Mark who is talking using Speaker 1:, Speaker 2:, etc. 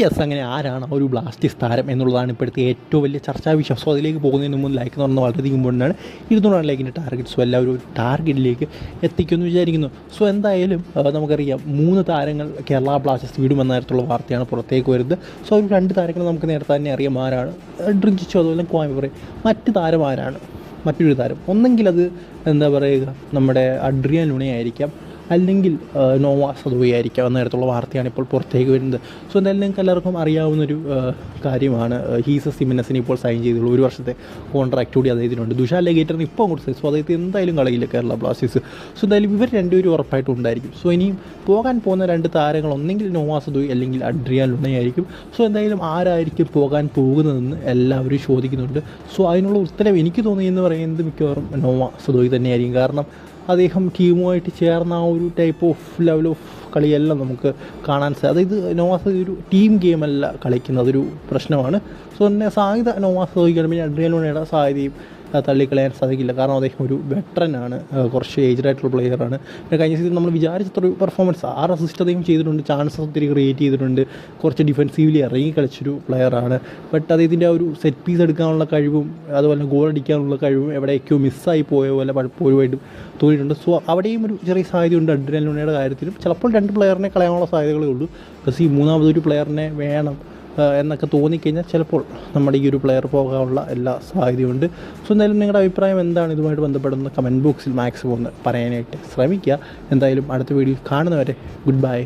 Speaker 1: Yes അങ്ങനെ ആരാണ് ഒരു ബ്ലാസ്റ്റിസ് താരം എന്നുള്ളതാണ് ഇപ്പോഴത്തെ ഏറ്റവും വലിയ ചർച്ചാ വിഷയം. സോ അതിലേക്ക് പോകുന്നതിന് മുമ്പ് ലൈക്ക് എന്ന് പറഞ്ഞാൽ വളരെയധികം ഇമ്പോർട്ടന്റ് ഇരുന്നൂറാണ് ലൈക്കിന്റെ ടാർഗറ്റ് സോ എല്ലാവരും ഒരു ടാർഗറ്റിലേക്ക് എത്തിക്കുമെന്ന് വിചാരിക്കുന്നു. സോ എന്തായാലും നമുക്കറിയാം മൂന്ന് താരങ്ങൾ കേരള ബ്ലാസ്റ്റേഴ്സ് വിടുമെന്ന തരത്തിലുള്ള വാർത്തയാണ് പുറത്തേക്ക് വരുന്നത്. സോ ഒരു രണ്ട് താരങ്ങൾ നമുക്ക് നേരത്തെ തന്നെ അറിയാം ആരാണ്. ഡ്രിഞ്ചിച്ചോ അതുപോലെ കോയമ പറയും. മറ്റ് താരം ആരാണ്? മറ്റൊരു താരം. ഒന്നെങ്കിൽ അത് എന്താ പറയുക? നമ്മുടെ അഡ്രിയൻ ലുണയായിരിക്കാം. അല്ലെങ്കിൽ നോവ സദുവയായിരിക്കാം എന്ന തരത്തിലുള്ള വാർത്തയാണ് ഇപ്പോൾ പുറത്തേക്ക് വരുന്നത്. സോ എന്തായാലും നിങ്ങൾക്ക് എല്ലാവർക്കും അറിയാവുന്നൊരു കാര്യമാണ്. ഹീസ സിമിനസിന് ഇപ്പോൾ സൈൻ ചെയ്തുള്ളൂ. ഒരു വർഷത്തെ കോൺട്രാക്റ്റ് കൂടി അദ്ദേഹത്തിനുണ്ട് ദുഷാ ലെഗേറ്ററിന് ഇപ്പോൾ അങ്ങോട്ട് സോ അദ്ദേഹത്തെ എന്തായാലും കളയില്ല കേരള ബ്ലാസ്റ്റേഴ്സ്. സോ എന്തായാലും ഇവർ രണ്ടുപേരും ഉറപ്പായിട്ട് ഉണ്ടായിരിക്കും. സോ ഇനിയും പോകാൻ പോകുന്ന രണ്ട് താരങ്ങൾ ഒന്നെങ്കിൽ നോവ സദുവി അല്ലെങ്കിൽ അഡ്രിയാൻ ലുണയായിരിക്കും. സോ എന്തായാലും ആരായിരിക്കും പോകാൻ പോകുന്നതെന്ന് എല്ലാവരും ചോദിക്കുന്നുണ്ട്. സോ അതിനുള്ള ഉത്തരം എനിക്ക് തോന്നിയെന്ന് പറയുന്നത് മിക്കവാറും നോവ സദുവി തന്നെയായിരിക്കും. കാരണം അദ്ദേഹം ടീമുമായിട്ട് ചേർന്ന ആ ഒരു ടൈപ്പ് ഓഫ് ലെവൽ ഓഫ് കളിയെല്ലാം നമുക്ക് കാണാൻ സാധിക്കും അതായത് നോവാസ് ഒരു ടീം ഗെയിമല്ല കളിക്കുന്നത് പ്രശ്നമാണ്. സോ എന്നെ സാധ്യത നോവാസ് ചോദിക്കണം പിന്നെ അഡ്രിയലോണയുടെ സാധ്യതയും തള്ളിക്കളയാൻ സാധിക്കില്ല. കാരണം അദ്ദേഹം ഒരു വെറ്ററനാണ് കുറച്ച് ഏജ്ഡ് ആയിട്ടുള്ള പ്ലെയറാണ് പിന്നെ കഴിഞ്ഞ സീസൺ നമ്മൾ വിചാരിച്ചത്ര ഒരു പെർഫോമൻസ് ആറ് അസിസ്റ്റ് അദ്ദേഹം ചെയ്തിട്ടുണ്ട് ചാൻസസ് ഒത്തിരി ക്രിയേറ്റ് ചെയ്തിട്ടുണ്ട്. കുറച്ച് ഡിഫെൻസീവ്ലി ഇറങ്ങി കളിച്ചൊരു പ്ലെയറാണ് ബട്ട് അദ്ദേഹത്തിന്റെ ആ ഒരു സെറ്റ് പീസ് എടുക്കാനുള്ള കഴിവും അതുപോലെ ഗോൾ അടിക്കാനുള്ള കഴിവും എവിടെയൊക്കെയോ മിസ്സായി പോയ പോലെ പലപ്പോഴുമായിട്ടും തോന്നിയിട്ടുണ്ട്. സോ അവിടെയും ഒരു ചെറിയ സാധ്യതയുണ്ട് അഡ്രിയൻ ലുണയുടെ കാര്യത്തിലും. ചിലപ്പോൾ രണ്ട് പ്ലെയറിനെ കളയാനുള്ള സാധ്യതകളേ ഉള്ളൂ. പ്ലസ് ഈ മൂന്നാമതൊരു പ്ലെയറിനെ വേണം എന്നൊക്കെ തോന്നിക്കഴിഞ്ഞാൽ ചിലപ്പോൾ നമ്മുടെ ഈ ഒരു പ്ലെയർ പോകാനുള്ള എല്ലാ സാധ്യതയുണ്ട്. സോ എന്തായാലും നിങ്ങളുടെ അഭിപ്രായം എന്താണ്? ഇതുമായിട്ട് ബന്ധപ്പെടുന്ന കമന്റ് ബോക്സിൽ മാക്സിമം ഒന്ന് പറയാനായിട്ട് ശ്രമിക്കുക. എന്തായാലും അടുത്ത വീഡിയോ കാണുന്നവരെ ഗുഡ് ബൈ